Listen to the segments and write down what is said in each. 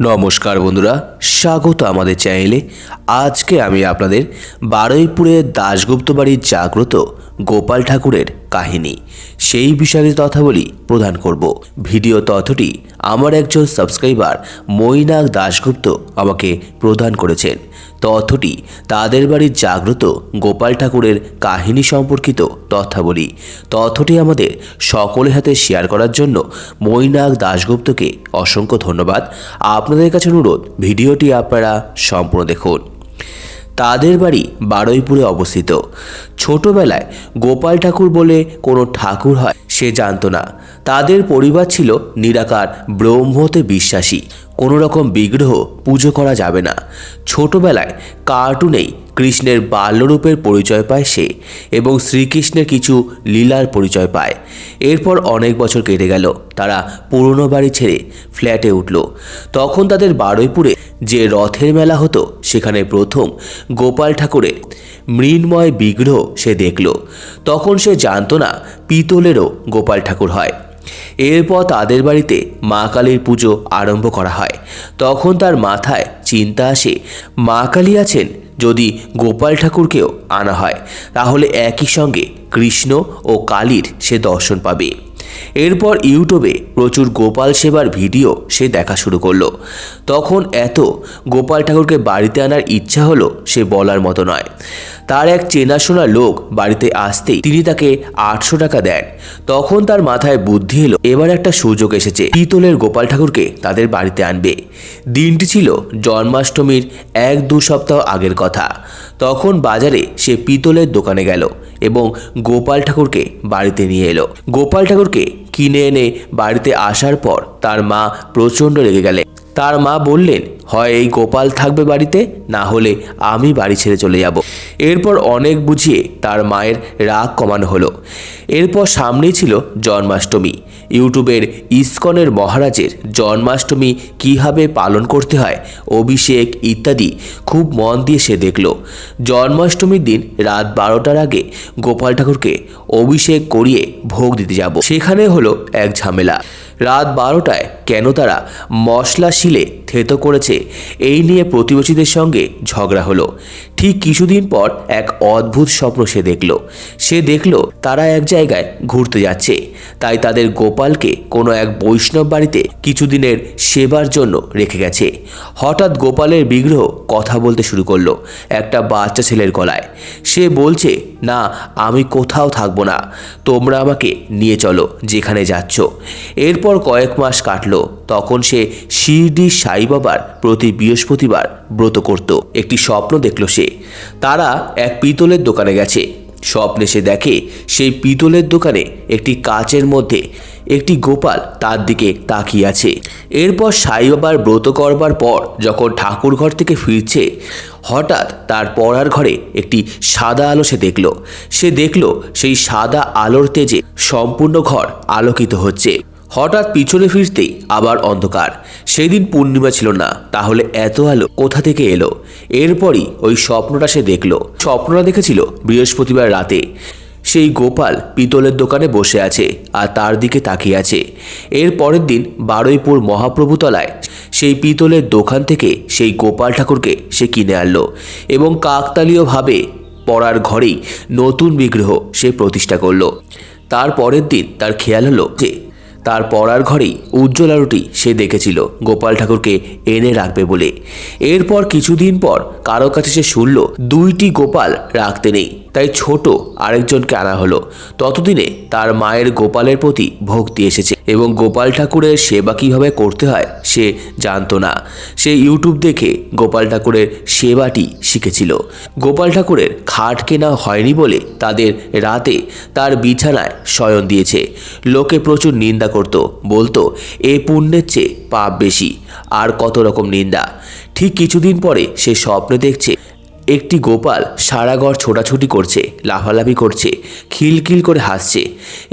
নমস্কার বন্ধুরা স্বাগত আমাদের চ্যানেলে। আজকে আমি আপনাদের বারুইপুরের দাশগুপ্ত বাড়ির জাগ্রত গোপাল ঠাকুরের কাহিনী। সেই বিষয়ে তথা বলি প্রদান করব। ভিডিও তথ্যটি আমার একজন সাবস্ক্রাইবার মৈনাক দাশগুপ্ত আমাকে প্রদান করেছেন। তথ্যটি তাদের বাড়ির জাগ্রত গোপাল ঠাকুরের কাহিনী সম্পর্কিত তথ্যাবলী। তথ্যটি আমাদের সকলের হাতে শেয়ার করার জন্য মৈনাক দাশগুপ্তকে অসংখ্য ধন্যবাদ। আপনাদের কাছে অনুরোধ, ভিডিওটি আপনারা সম্পূর্ণ দেখুন। তাদের বাড়ি বারুইপুরে অবস্থিত। ছোটবেলায় গোপাল ঠাকুর বলে কোনো ঠাকুর হয় সে জানতো না। তাদের পরিবার ছিল নিরাকার, ব্রহ্মতে বিশ্বাসী। কোনো রকম বিগ্রহ পুজো করা যাবে না। ছোটবেলায় কার্টুনেই কৃষ্ণের বাল্যরূপের পরিচয় পায় সে এবং শ্রীকৃষ্ণের কিছু লীলার পরিচয় পায়। এরপর অনেক বছর কেটে গেল, তারা পুরনো বাড়ি ছেড়ে ফ্ল্যাটে উঠল। তখন তাদের বারুইপুরে যে রথের মেলা হতো, সেখানে প্রথম গোপাল ঠাকুরের মৃন্ময় বিগ্রহ সে দেখল। তখন সে জানতো না পিতলেরও গোপাল ঠাকুর হয়। এরপর তাদের বাড়িতে মা কালীর পুজো আরম্ভ করা হয়। তখন তার মাথায় চিন্তা আসে, মা কালী আছেন যদি গোপাল ঠাকুরকেও আনা হয়, তাহলে একই সঙ্গে কৃষ্ণ ও কালীর সে দর্শন পাবে। এরপর ইউটিউবে প্রচুর গোপাল সেবার ভিডিও সে দেখা শুরু করল। তখন এত গোপাল ঠাকুরকে বাড়িতে আনার ইচ্ছা হলো সে বলার মতো নয়। তার এক চেনাশোনা লোক বাড়িতে আসতেই তিনি তাকে আটশো টাকা দেন। তখন তার মাথায় বুদ্ধি এলো, এবার একটা সুযোগ এসেছে। পিতলের গোপাল ঠাকুরকে তাদের বাড়িতে আনবে। দিনটি ছিল জন্মাষ্টমীর এক দু সপ্তাহ আগের কথা। তখন বাজারে সে পিতলের দোকানে গেল। এবং গোপাল ঠাকুরকে বাড়িতে নিয়ে এলো। গোপাল ঠাকুরকে কিনে এনে বাড়িতে আসার পর তার মা প্রচণ্ড রেগে গেলে। তার মা বললেন, হয় এই গোপাল থাকবে বাড়িতে? না হলে আমি বাড়ি ছেড়ে চলে যাব। এরপর অনেক বুঝিয়ে তার মায়ের রাগ কমানো হলো। এরপর সামনেই ছিল জন্মাষ্টমী। ইউটিউবের ইসকনের মহারাজের জন্মাষ্টমী কীভাবে পালন করতে হয়, অভিষেক ইত্যাদি খুব মন দিয়ে সে দেখল। জন্মাষ্টমীর দিন রাত বারোটার আগে গোপাল ঠাকুরকে অভিষেক করিয়ে ভোগ দিতে যাব। সেখানে হলো এক ঝামেলা। রাত বারোটায় কেন তারা মশলা শিলে থেতো করেছে। এই নিয়ে প্রতিবেশীদের সঙ্গে ঝগড়া হলো। ঠিক কিছুদিন পর এক অদ্ভুত স্বপ্ন সে দেখল। সে দেখল তারা এক জায়গায় ঘুরতে যাচ্ছে। তাই তাদের গোপালকে কোনো এক বৈষ্ণব বাড়িতে কিছুদিনের সেবার জন্য রেখে গেছে। হঠাৎ গোপালের বিগ্রহ কথা বলতে শুরু করল একটা বাচ্চা ছেলের গলায়। সে বলছে, না, আমি কোথাও থাকব না। তোমরা আমাকে নিয়ে চলো, যেখানে যাচ্ছ। এরপর কয়েক মাস কাটলো। তখন সে শিরডি সাই বাবার প্রতি বৃহস্পতিবার ব্রত করত। একটি স্বপ্ন দেখল সে। তারা এক পিতলের দোকানে গেছে। স্বপ্নে সে দেখে সেই পিতলের দোকানে একটি কাচের মধ্যে একটি গোপাল তার দিকে তাকিয়ে আছে। এরপর সাই বাবার ব্রত করবার পর যখন ঠাকুর ঘর থেকে ফিরছে, হঠাৎ তার পড়ার ঘরে একটি সাদা আলো সে দেখল। সে দেখল সেই সাদা আলোর তেজে সম্পূর্ণ ঘর আলোকিত হচ্ছে। হঠাৎ পিছনে ফিরতেই আবার অন্ধকার। সেদিন পূর্ণিমা ছিল না, তাহলে এত আলো কোথা থেকে এলো? এরপরই ওই স্বপ্নটা সে দেখল। স্বপ্নটা দেখেছিল বৃহস্পতিবার রাতে। সেই গোপাল পিতলের দোকানে বসে আছে আর তার দিকে তাকিয়ে আছে। এর পরের দিন বারুইপুর মহাপ্রভুতলায় সেই পিতলের দোকান থেকে সেই গোপাল ঠাকুরকে সে কিনে আনলো এবং কাকতালীয়ভাবে পড়ার ঘরেই নতুন বিগ্রহ সে প্রতিষ্ঠা করল। তার পরের দিন তার খেয়াল হলো যে তার পড়ার ঘরেই উজ্জ্বল আলোটি সে দেখেছিল। গোপাল ঠাকুরকে এনে রাখবে বলে। এরপর কিছুদিন পর কারও কাছে সে শুনল, দুইটি গোপাল রাখতে নেই। তাই ছোট আরেকজনকে আনা হলো। ততদিনে তার মায়ের গোপালের প্রতি ভক্তি এসেছে এবং গোপাল ঠাকুরের সেবা কীভাবে করতে হয় সে জানতো না। সে ইউটিউব দেখে গোপাল ঠাকুরের সেবাটি শিখেছিল। গোপাল ঠাকুরের খাট কেনা হয়নি বলে তাদের রাতে তার বিছানায় শয়ন দিয়েছে। লোকে প্রচুর নিন্দা করত, বলতো, এ পুণ্যের চেয়ে পাপ বেশি, আর কত রকম নিন্দা। ঠিক কিছুদিন পরে সে স্বপ্নে দেখছে একটি গোপাল সারা ঘর ছোটাছুটি করছে, লাফালাফি করছে, খিলখিল করে হাসছে।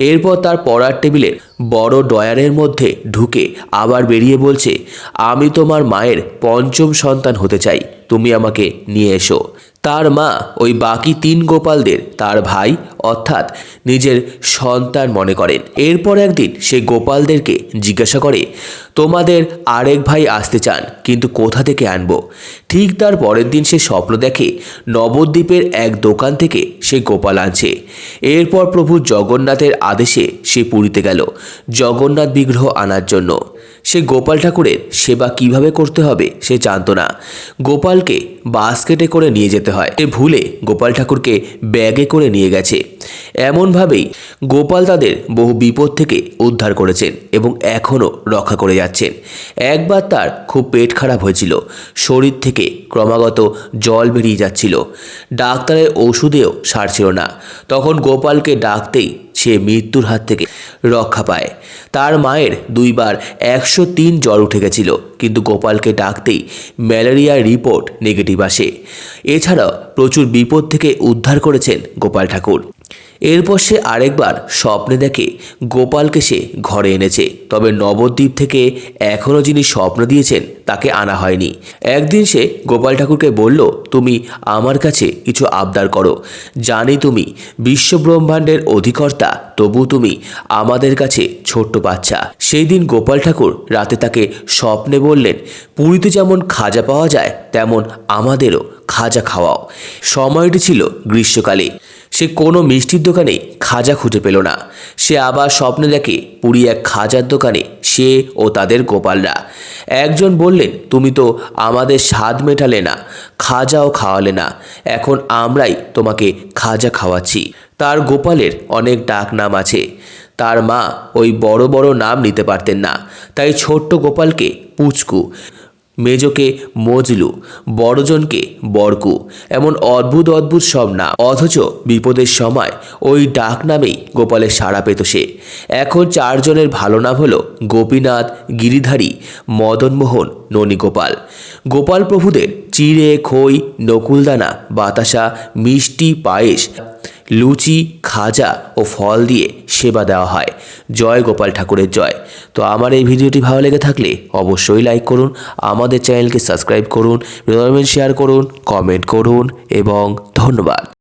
এরপর তার পড়ার টেবিলের বড় ডয়ারের মধ্যে ঢুকে আবার বেরিয়ে বলছে, আমি তোমার মায়ের পঞ্চম সন্তান হতে চাই। তুমি আমাকে নিয়ে এসো। তার মা ওই বাকি তিন গোপালদের, তার ভাই অর্থাৎ নিজের সন্তান মনে করেন। এরপর একদিন সে গোপালদেরকে জিজ্ঞাসা করে, তোমাদের আরেক ভাই আসতে চান, কিন্তু কোথা থেকে আনব? ঠিক তার পরের দিন সে স্বপ্ন দেখে নবদ্বীপের এক দোকান থেকে সে গোপাল আনছে। এরপর প্রভু জগন্নাথের আদেশে সে পুরীতে গেল, জগন্নাথ বিগ্রহ আনার জন্য। সে গোপাল ঠাকুরের সেবা কীভাবে করতে হবে সে জানতো না। গোপালকে বাস্কেটে করে নিয়ে যেতে হয়। ভুলে গোপাল ঠাকুরকে ব্যাগে করে নিয়ে গেছে। এমনভাবেই গোপাল তাদের বহু বিপদ থেকে উদ্ধার করেছেন এবং এখনও রক্ষা করে যাচ্ছেন। একবার তার খুব পেট খারাপ হয়েছিল। শরীর থেকে ক্রমাগত জল বেরিয়ে যাচ্ছিল। ডাক্তারের ওষুধেও সারছিল না। তখন গোপালকে ডাকতেই সে মৃত্যুর হাত থেকে রক্ষা পায়। তার মায়ের দুইবার একশো তিন জ্বর উঠে গেছিল, কিন্তু গোপালকে ডাকতেই ম্যালেরিয়ার রিপোর্ট নেগেটিভ আসে। এছাড়াও প্রচুর বিপদ থেকে উদ্ধার করেছেন গোপাল ঠাকুর। এরপর সে আরেকবার স্বপ্নে দেখে গোপালকে সে ঘরে এনেছে। তবে নবদ্বীপ থেকে এখনও যিনি স্বপ্ন দিয়েছেন, তাকে আনা হয়নি। একদিন সে গোপাল ঠাকুরকে বলল, তুমি আমার কাছে কিছু আবদার করো। জানি তুমি বিশ্বব্রহ্মাণ্ডের অধিকর্তা, তবু তুমি আমাদের কাছে ছোট্ট বাচ্চা। সেই দিন গোপাল ঠাকুর রাতে তাকে স্বপ্নে বললেন, পুরীতে যেমন খাজা পাওয়া যায়, তেমন আমাদেরও খাজা খাওয়াও। সময়টি ছিল গ্রীষ্মকালে। সে কোনো মিষ্টির দোকানে খাজা খুঁজে পেল না। সে আবার স্বপ্নে দেখে পুরী এক খাজার দোকানে সে ও তাদের গোপালরা। একজন বললেন, তুমি তো আমাদের স্বাদ মেটালে না, খাজাও খাওয়ালে না, এখন আমরাই তোমাকে খাজা খাওয়াচ্ছি। তার গোপালের অনেক ডাক নাম আছে। তার মা ওই বড় বড় নাম নিতে পারতেন না, তাই ছোট্ট গোপালকে পুচকু মেজকে মজলু, বড়জনকে বরকু, এমন অদ্ভুত অদ্ভুত সব নাম। অথচ বিপদের সময় ওই ডাক নামেই গোপালের সাড়া পেত সে। এখন চারজনের ভালো নাম হলো গোপীনাথ, গিরিধারী, মদনমোহন, ননীগোপাল। গোপাল প্রভুদের চিড়ে, খই, নকুলদানা, বাতাসা, মিষ্টি, পায়েস লুচি, খাজা ও ফল দিয়ে সেবা দেওয়া হয়। জয় গোপাল ঠাকুরের জয়। তো আমার এই ভিডিওটি ভালো লেগে থাকলে অবশ্যই লাইক করুন, আমাদের চ্যানেলকে সাবস্ক্রাইব করুন শেয়ার করুন কমেন্ট করুন এবং ধন্যবাদ।